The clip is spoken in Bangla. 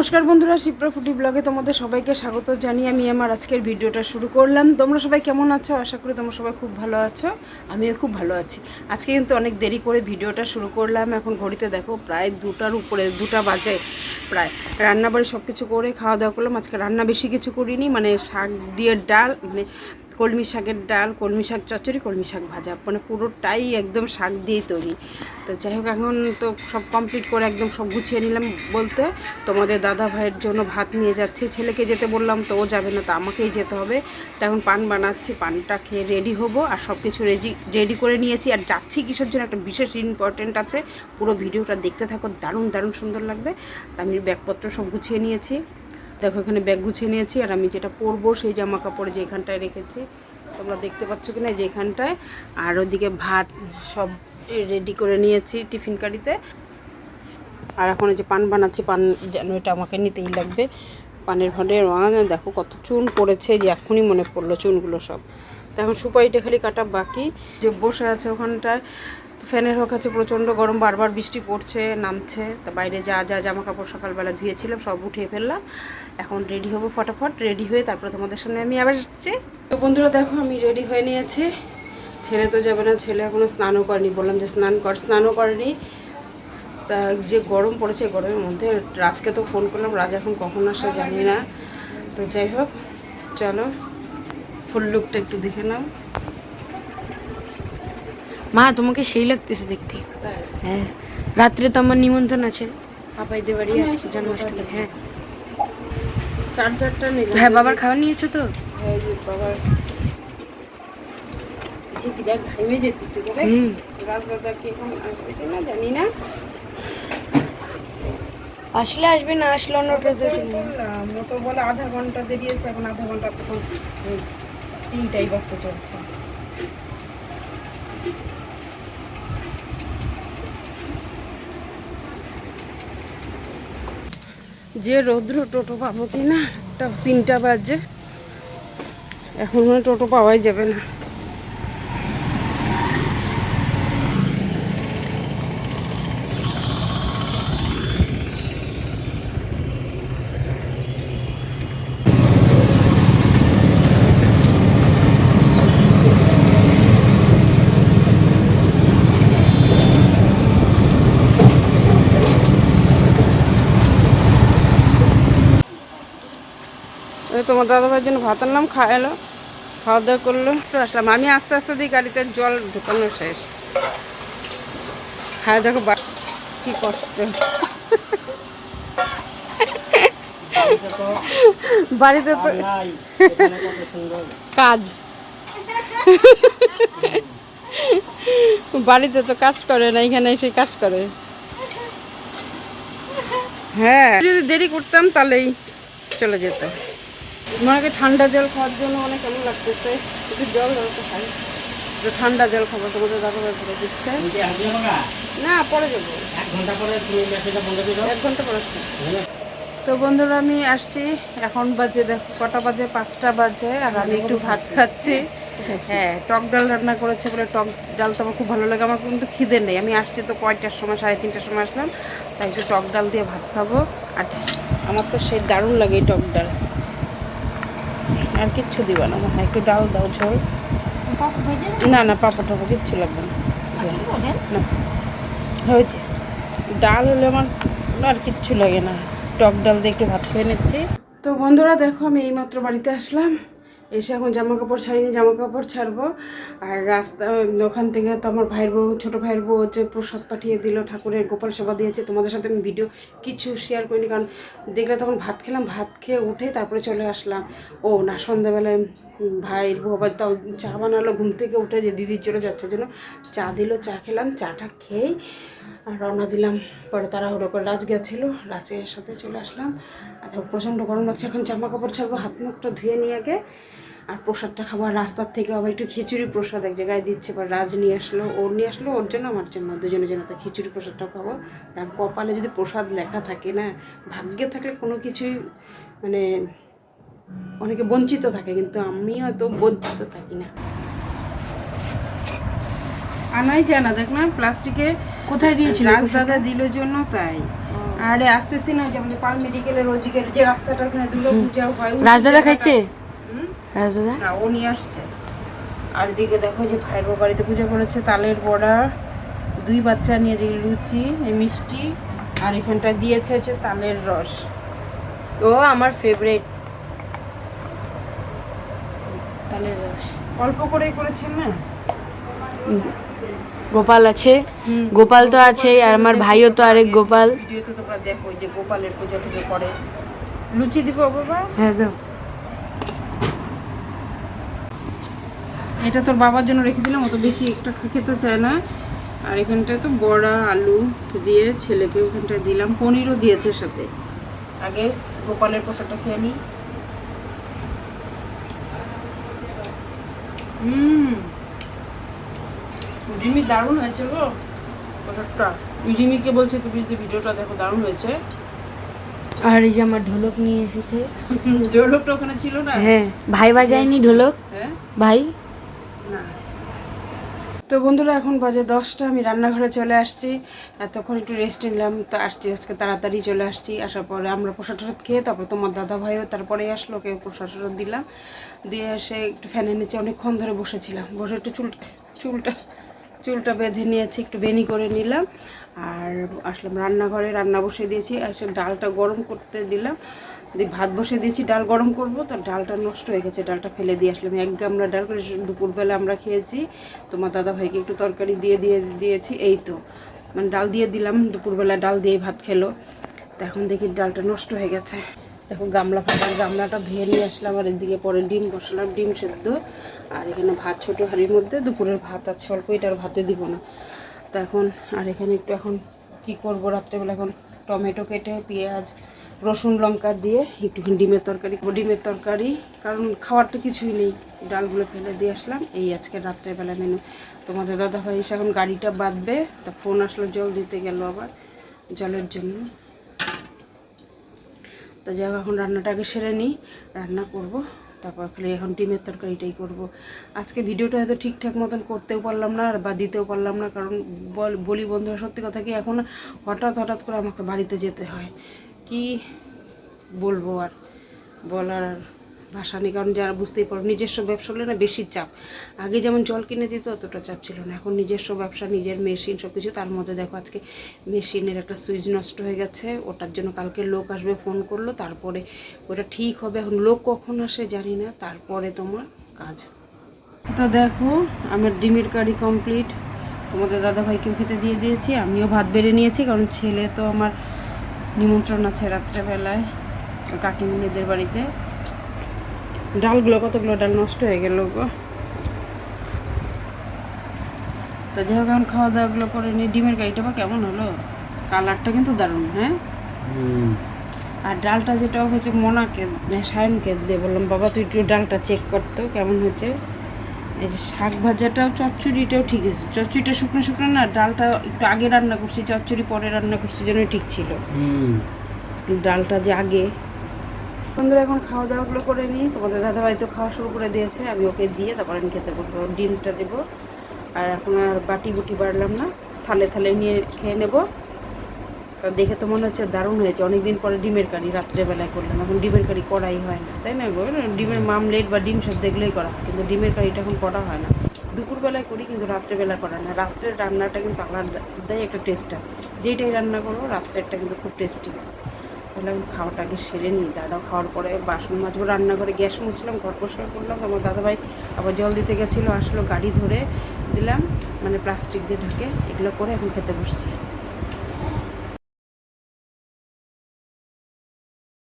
নমস্কার বন্ধুরা, শিপ্রা ফুটি ব্লগে তোমাদের সবাইকে স্বাগত জানিয়ে আমি আমার আজকের ভিডিওটা শুরু করলাম। তোমরা সবাই কেমন আছো? আশা করি তোমরা সবাই খুব ভালো আছো, আমিও খুব ভালো আছি। আজকে কিন্তু অনেক দেরি করে ভিডিওটা শুরু করলাম। এখন ঘড়িতে দেখো প্রায় দুটার উপরে, দুটা বাজে প্রায়। রান্নাবাড়ি সব কিছু করে খাওয়া দাওয়া করলাম। আজকে রান্না বেশি কিছু করিনি মানে শাক দিয়ে ডাল মানে কলমি শাকের ডাল, কলমি শাক চচ্চড়ি, কলমি শাক ভাজা। মানে পুরোটাই একদম শাক দিয়েই তৈরি। তো যাই হোক, এখন তো সব কমপ্লিট করে একদম সব গুছিয়ে নিলাম বলতে। তোমাদের দাদা ভাইয়ের জন্য ভাত নিয়ে যাচ্ছে। ছেলেকে যেতে বললাম, তো ও যাবে না, তো আমাকেই যেতে হবে। তো এখন পান বানাচ্ছি, পানটা খেয়ে রেডি হব আর সব কিছু রেডি রেডি করে নিয়েছি। আর যাচ্ছি কিসের জন্য? একটা বিশেষ ইম্পর্টেন্ট আছে। পুরো ভিডিওটা দেখতে থাকো, দারুণ দারুণ সুন্দর লাগবে। তো আমি ব্যাগপত্র সব গুছিয়ে নিয়েছি। দেখো, এখানে ব্যাগ গুছিয়ে নিয়েছি, আর আমি যেটা পরবো সেই জামা কাপড় যে এখানটায় রেখেছি। তোমরা দেখতে পাচ্ছ কি না যে এখানটায় আর ওদিকে ভাত সব রেডি করে নিয়েছি টিফিন কারিতে। আর এখন যে পান বানাচ্ছি, পান যেন এটা আমাকে নিতেই লাগবে। পানের ভাঁড়ে দেখো কত চুন পড়েছে, যে এখনই মনে পড়ল চুনগুলো সব। তো এখন সুপারিটা খালি কাটা বাকি। যে বসে আছে ওখানটায় ফ্যানের হোক আছে, প্রচণ্ড গরম, বারবার বৃষ্টি পড়ছে, নামছে। তা বাইরে যা যা জামা কাপড় সকালবেলা ধুয়েছিলাম, সব উঠিয়ে ফেললাম। এখন রেডি হব ফটাফট, রেডি হয়ে তারপর তোমাদের সামনে আমি আবার এসেছি তো বন্ধুরা দেখো, আমি রেডি হয়ে নিয়েছি। ছেলে তো যাবে না, ছেলে এখনও স্নানও করেনি, বললাম যে স্নান কর, স্নানও করেনি। তা যে গরম পড়েছে গরমের মধ্যে রাজকে তো ফোন করলাম, রাজ এখন কখন আসে জানি না। তো যাই হোক, চলো, ফুল লুকটা একটু দেখে নাও। মা তোমাকে সেই লাগতেছে দেখতে। হ্যাঁ রাত্রে তো আমার নিমন্ত্রণ আছে। পাপাইদের বাড়ি আজকে জন্মাষ্টমী হ্যাঁ। চার্জারটা নিলাম হ্যাঁ বাবার খাবার নিয়েছো তো? এই যে বাবার। ঠিক দেখ ঘামে যেতেছে করে হুম। রাজদাদা কি এখন আসবে কিনা জানি না। আসলে আসবে না আসলে অন্যটা তো চিনি না। বললাম, ও তো বলে আধা ঘণ্টা দেরি আছে এখন আধা ঘণ্টা তখন তিনটাই বাজতে চলছে। যে রৌদ্র টোটো পাবো কি না তিনটা বাজে। এখন মানে টোটো পাওয়াই যাবে না। তোমার দাদাভাইয়ের জন্য ভাত আনলাম খাওয়ালো খাওয়া দাওয়া করল। তো আসলাম। আমি আস্তে আস্তে দিই গাড়িতে জল ঢুকানো শেষ। খাওয়া দেখো বা- কি কষ্ট। বাড়িতে তো কাজ। বাড়িতে তো কাজ করে না, এখানে এসে কাজ করে। হ্যাঁ যদি দেরি করতাম তাহলেই চলে যেত। মনে ঠান্ডা জল খাওয়ার জন্য অনেক কেমন লাগতেছে একটু জল দরকার খাই। ঠান্ডা জল খাব তোমাদের দাদা ভাই করে দিচ্ছে। না? পরে যাব। এক ঘণ্টা পরে এক ঘণ্টা পরে তো বন্ধুরা আমি আসছি। এখন বাজে দেখো কটা বাজে? পাঁচটা বাজে আর আমি একটু ভাত খাচ্ছি। হ্যাঁ টক ডাল রান্না করেছে বলে টক ডাল তো আমার খুব ভালো লাগে। আমার কিন্তু খিদে নেই। আমি আসছি তো কয়টার সময়? সাড়ে তিনটার সময় আসলাম। তাই একটু টক ডাল দিয়ে ভাত খাব। আর আমার তো সে দারুণ লাগে এই টক ডাল। আর কিচ্ছু দিবা না হ্যাঁ। একটু ডাল দাও ঝোল। না না পাপড় টাপড় কিচ্ছু লাগবে না। না। হয়েছে। ডাল হলে আমার আর কিচ্ছু লাগে না। টক ডাল দিয়ে একটু ভাত খেয়ে নিচ্ছি। তো বন্ধুরা দেখো আমি এইমাত্র বাড়িতে আসলাম। এসে এখন জামা কাপড় ছাড়িনি জামা কাপড় ছাড়বো। আর রাস্তা ওখান থেকে তো আমার ভাইয়ের বউ, ছোটো ভাইয়ের বউ হচ্ছে প্রসাদ পাঠিয়ে দিল, ঠাকুরের গোপাল সেবা দিয়েছে। তোমাদের সাথে আমি ভিডিও কিছু শেয়ার করিনি, কারণ দেখলে তখন ভাত খেলাম, ভাত খেয়ে উঠে তারপরে চলে আসলাম। ও না, সন্ধ্যাবেলায় ভাইয়ের বউ আবার তাও চা বানালো, ঘুম থেকে উঠে যে দিদির চলে যাচ্ছে জন্য চা দিল, চা খেলাম, চাটা খেয়েই আর রওনা দিলাম। পরে তারা তাড়াহুড়ো করে রাজ গেছিল, রাজের সাথে চলে আসলাম। আচ্ছা প্রচণ্ড গরম লাগছে, এখন জামা কাপড় ছাড়বো, হাত মুখটা ধুয়ে নিয়ে আগে। আর প্রসাদটা খাব। আর রাস্তার থেকে আবার একটু খিচুড়ি প্রসাদ এক জায়গায় দিচ্ছে। বা রাজ নিয়ে আসলো ওর নিয়ে আসলো ওর জন্য আমার জন্য দুজনের জন্য তো খিচুড়ি প্রসাদটাও খাব। তার কপালে যদি প্রসাদ লেখা থাকে না ভাগ্যে থাকলে কোনো কিছুই মানে অনেকে বঞ্চিত থাকে কিন্তু আমি হয়তো বঞ্চিত থাকি না। আনাই যায় না দেখ না প্লাস্টিকে কোথায় দিয়েছিল রাজ দাদা দিল জন্য তাই। আরে আসতেছি না যে আমাদের পাল মেডিকেলের ওইদিকে যে রাস্তাটা ওখানে দুর্গা পূজা হয় রাজদাদা খাচ্ছে? রাজদাদা ও নিয়ে আসছে। আর এদিকে দেখো যে ভাইয়ের বাড়িতে পুজো করেছে তালের বড়া দুই বাচ্চা নিয়ে যে লুচি মিষ্টি আর এখানটা দিয়েছে হচ্ছে তালের রস। ও আমার ফেভারিট তালের রস। অল্প করেই করেছেন না? গোপাল আছে। গোপাল তো আছে আর আমার ভাইও তো আরেক গোপাল। ভিডিওতে তোমরা দেখো যে গোপালের পুজো টুজো করে। লুচি দিব বাবা? হ্যাঁ তো এটা তোর বাবার জন্য রেখে দিলাম অত বেশি একটা খেতে চায় না। আর এখানটায় তো বড়া আলু দিয়ে ছেলেকে ওখানটায় দিলাম পনিরও দিয়েছে সাথে। আগে গোপালের পোশাকটা খেয়ে নিই হুম। জিমি দারুণ হয়েছে গো পোশাকটা জিমিকে বলছে তুমি যদি ভিডিওটা দেখো দারুণ হয়েছে। আর এই যে আমার ঢোলক নিয়ে এসেছে। যে লোকটা ওখানে ছিল না? হ্যাঁ। ভাই বাজায়নি ঢোলক? হ্যাঁ। ভাই? তো বন্ধুরা, এখন বাজে দশটা, আমি রান্নাঘরে চলে আসছি। এতক্ষণ একটু রেস্ট নিলাম, তো আসছি আজকে তাড়াতাড়ি চলে আসছি। আসার পরে আমরা প্রসাদ টসাদ খেয়ে তারপর তোমার দাদা ভাইও তারপরে আসলো ওকে প্রসাদ টসাদ দিলাম। দিয়ে এসে একটু ফ্যানের নিচে অনেকক্ষণ ধরে বসেছিলাম। বসে একটু চুল চুলটা চুলটা বেঁধে নিয়েছি, একটু বেনি করে নিলাম। আর আসলাম রান্নাঘরে, রান্না বসিয়ে দিয়েছি। এসে ডালটা গরম করতে দিলাম। দিয়ে ভাত বসিয়ে দিয়েছি, ডাল গরম করব, তো ডালটা নষ্ট হয়ে গেছে, ডালটা ফেলে দিয়ে আসলাম। এক গামলা ডাল করে দুপুরবেলা আমরা খেয়েছি তোমার দাদা ভাইকে একটু তরকারি দিয়ে দিয়ে দিয়েছি, এই তো। মানে ডাল দিয়ে দিলাম, দুপুরবেলা ডাল দিয়ে ভাত খেলো। তো এখন দেখি ডালটা নষ্ট হয়ে গেছে। দেখো গামলা ফাটা, গামলাটা ধুয়ে নিয়ে আসলাম, আর এদিকে পরে ডিম বসালাম, ডিম সেদ্ধ। আর এখানে ভাত, ছোটো হাঁড়ির মধ্যে দুপুরের ভাত আছে, অল্প এটা আর ভাতে দিব না। তো এখন, আর এখানে একটু এখন কি করব, রাত্রেবেলা এখন টমেটো কেটে, পেঁয়াজ রসুন লঙ্কা দিয়ে একটু ডিমের তরকারি ডিমের তরকারি, কারণ খাওয়ার তো কিছুই নেই। ডালগুলো ফেলে দিয়ে আসলাম। এই আজকে রাত্রেবেলা মেনু তোমাদের দাদা ভাই এসে এখন গাড়িটা বাঁধবে, তা ফোন আসলো, জল দিতে গেল আবার জলের জন্য। তো যাই এখন রান্নাটা আগে সেরে নিই, রান্না করব, তারপর এখন ডিমের তরকারিটাই করব। আজকে ভিডিওটা হয়তো ঠিকঠাক মতন করতেও পারলাম না বা দিতেও পারলাম না, কারণ বলি বন্ধুরা, সত্যি কথা কি, এখন হঠাৎ হঠাৎ করে আমাকে বাড়িতে যেতে হয়। কি বলব আর? বলার ভাষা নেই, কারণ যারা বুঝতেই পারো, নিজস্ব ব্যবসা হলে না বেশি চাপ। আগে যেমন জল কিনে দিত, অতটা চাপ ছিল না। এখন নিজস্ব ব্যবসা, নিজের মেশিন সব কিছু তার মধ্যে দেখো আজকে মেশিনের একটা সুইচ নষ্ট হয়ে গেছে। ওটার জন্য কালকে লোক আসবে ফোন করল, তারপরে ওটা ঠিক হবে। এখন লোক কখন আসে জানি না, তারপরে তোমার কাজ। তো দেখো, আমার ডিমের কারি কমপ্লিট তোমাদের দাদাভাইকেও খেতে দিয়ে দিয়েছি, আমিও ভাত বেড়ে নিয়েছি, কারণ ছেলে তো আমার নিমন্ত্রণ আছে রাত্রেবেলায় কাকিমুনিদের বাড়িতে। ডালগুলো কতগুলো ডাল নষ্ট হয়ে গেল গো। তো যাই হোক এখন খাওয়া দাওয়াগুলো করে নিয়ে ডিমের গাড়িটা বা কেমন হলো? কালারটা কিন্তু দারুণ হ্যাঁ? আর ডালটা যেটা হচ্ছে মোনাকে সায়নকে দিয়ে বললাম বাবা তুই একটু ডালটা চেক করতো কেমন হয়েছে? এই যে শাক ভাজাটাও চচ্চড়িটাও ঠিক আছে। চচ্চড়িটা শুকনো শুকনো না ডালটা একটু আগে রান্না করছি চচ্চড়ি পরে রান্না করছি জন্য ঠিক ছিল। ডালটা যে আগে। বন্ধুরা এখন খাওয়া দাওয়াগুলো করে নিই। তোমাদের দাদাভাই তো খাওয়া শুরু করে দিয়েছে আমি ওকে দিয়ে তারপর আমি খেতে বলব ডিমটা দেবো। আর এখন আর বাটি বুটি বাড়লাম না। থালে থালে নিয়ে খেয়ে নেব। তা দেখে তো মনে হচ্ছে দারুণ হয়েছে। অনেকদিন পরে ডিমের কারি রাত্রেবেলায় করলাম, এখন ডিমের কারি করাই হয় না, তাই না? ডিমের মামলেট বা ডিম সব দেখলেই করা হয়, কিন্তু ডিমের কারিটা এখন করা হয় না। দুপুরবেলায় করি, কিন্তু রাত্রেবেলা করা না। রাত্রের রান্নাটা কিন্তু আলাদাই একটা টেস্ট হয়। যেইটাই রান্না করব, রাত্রেরটা কিন্তু খুব টেস্টি তাহলে আমি খাওয়াটা আগে সেরে নিই। দাদা খাওয়ার পরে বাসন মাজবো রান্না করে গ্যাস মুছলাম, ঘর পরিষ্কার করলাম, আমার দাদাভাই আবার জল দিতে গেছিল, আসলো গাড়ি ধরে দিলাম মানে প্লাস্টিক দিয়ে ঢাকে, এগুলো করে এখন খেতে বসছি।